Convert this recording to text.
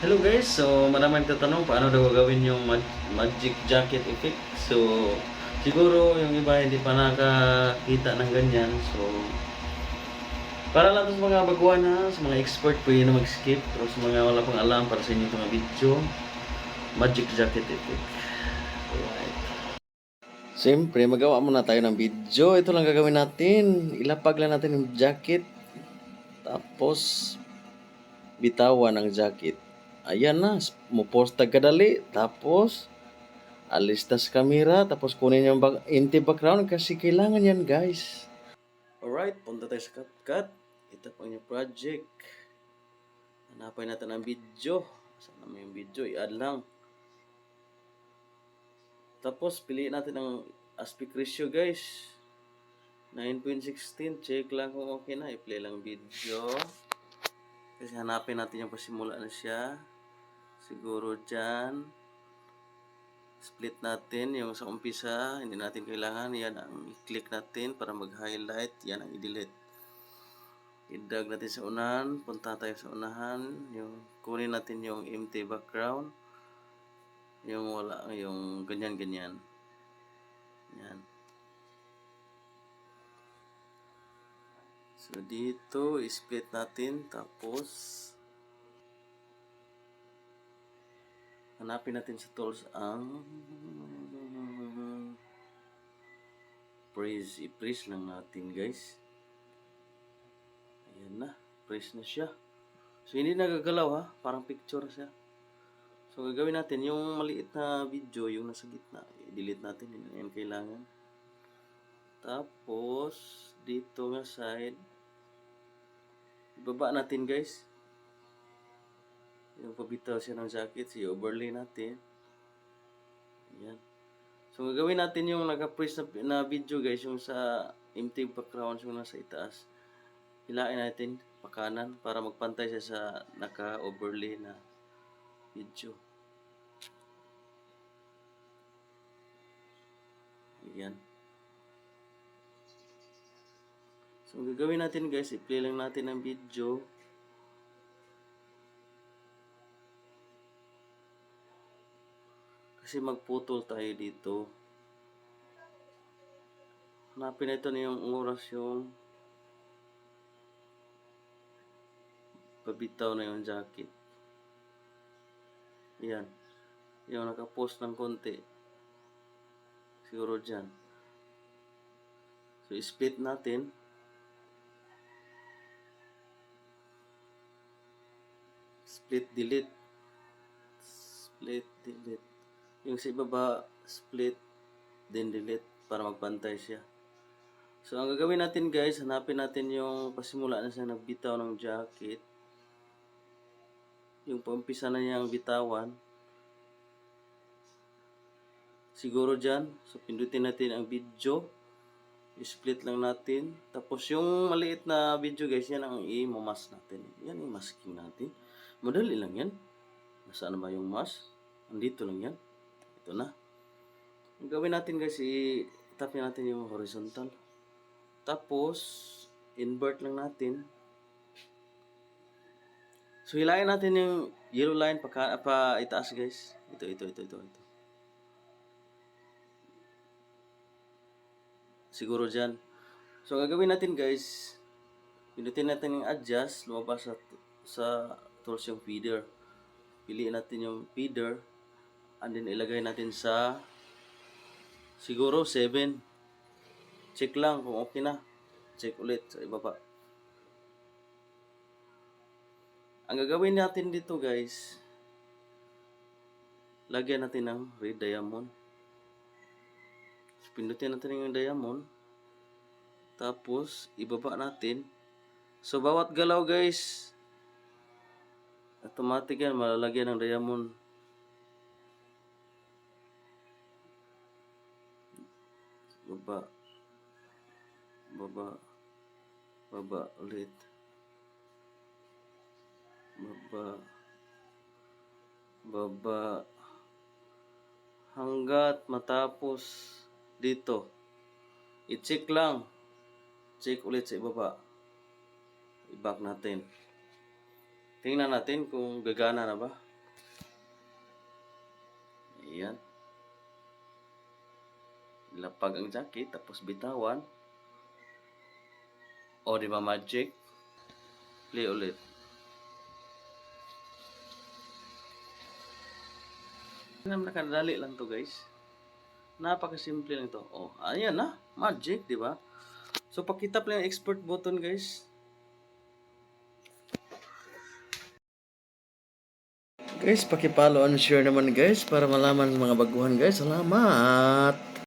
Hello guys, so maraming tatanong paano daw gagawin yung mag- magic jacket effect. So siguro yung iba hindi pa nakakita ng ganyan. So para lang sa mga baguhan ha, sa mga expert pwede na mag-skip. Pero sa mga wala pang alam para sa inyo mga video, magic jacket effect. Alright. Siyempre, magawa muna tayo ng video. Ito lang gagawin natin. Ilapag lang natin yung jacket. Tapos, bitawan ang jacket. Ayan na, muposta kadali. Tapos, alis tas kamera. Tapos kunin yung bag- empty background kasi kailangan yan guys. Alright, punta tayo sa CapCut. Ito po yung project. Hanapin natin ang video. Saan naman yung video? I-add lang. Tapos, piliin natin ang aspect ratio guys. 9.16. Check lang kung okay na. I-play lang video. Kasi hanapin natin yung pasimula na siya. Siguro dyan. Split natin yung sa umpisa. Hindi natin kailangan. Yan ang i-click natin para mag-highlight. Yan ang i-delete. I-drag natin sa unahan. Punta tayo sa unahan. Yung, kunin natin yung empty background. Yung wala, yung ganyan-ganyan. Yan. So, dito, i-split natin. Tapos, hanapin natin sa tools ang praise. I-praise lang natin, guys. Ayan na. Praise na siya. So, hindi nagagalaw, ha? Parang picture siya. So, gagawin natin yung maliit na video, yung nasa gitna. I-delete natin. Yan yan kailangan. Tapos, dito nga side, ibaba natin guys. Yung pabitaw siya ng jacket, si overlay natin. Ayan. So, gagawin natin yung naka-press na, na video guys, yung sa empty background, yung nasa itaas. Hilain natin pakanan para magpantay siya sa naka-overlay na video. Ayan. So, gagawin natin guys, i-play lang natin ang video. Kasi magputol tayo dito. Hanapin na ito na yung oras yung pabitaw na yung jacket. Yan. Yung nakapost ng konti. Siguro dyan. So, split natin. Split, delete. Split, delete. Yung sa ibaba, split, then delete para magpantay siya. So, ang gagawin natin guys, hanapin natin yung pasimula na siya nagbitaw ng jacket. Yung paumpisa na niyang bitawan. Siguro dyan. So, pindutin natin ang video. I-split lang natin. Tapos, yung maliit na video guys, yan ang i-mask natin. Yan yung masking natin. Madali lang yan. Nasaan na ba yung mask? Andito lang yan. Ito na. Ang gawin natin guys, i-tap natin yung horizontal. Tapos, invert lang natin. So, hilahin natin yung yellow line pa, pa itaas guys. Ito, ito, ito, ito, ito. Siguro dyan. So, gagawin natin guys, pinutin natin yung adjust, lumabas sa, sa tools yung feeder. Piliin natin yung feeder, and then ilagay natin sa siguro 7. Check lang kung okay na. Check ulit sa ibaba. Ang gagawin natin dito guys, lagyan natin ng red diamond. So, pindutin natin yung diamond. Tapos, ibaba natin. So, bawat galaw guys, automatic yan, malalagyan ng diamond. Baba. Baba. Baba ulit. Baba. Baba. Hanggat matapos dito. I-check lang. Check ulit sa ibaba. I-back natin. Tingnan natin kung gagana na ba. Ayan. Lapag ang jacket, tapos bitawan. O, di ba magic? Play ulit. Naman nakadali lang to guys. Napakasimple lang to. Oh, ayan na. Magic, di ba? So, pakita lang yung export button guys. Guys, pakipalo and share naman guys para malaman mga baguhan guys. Salamat!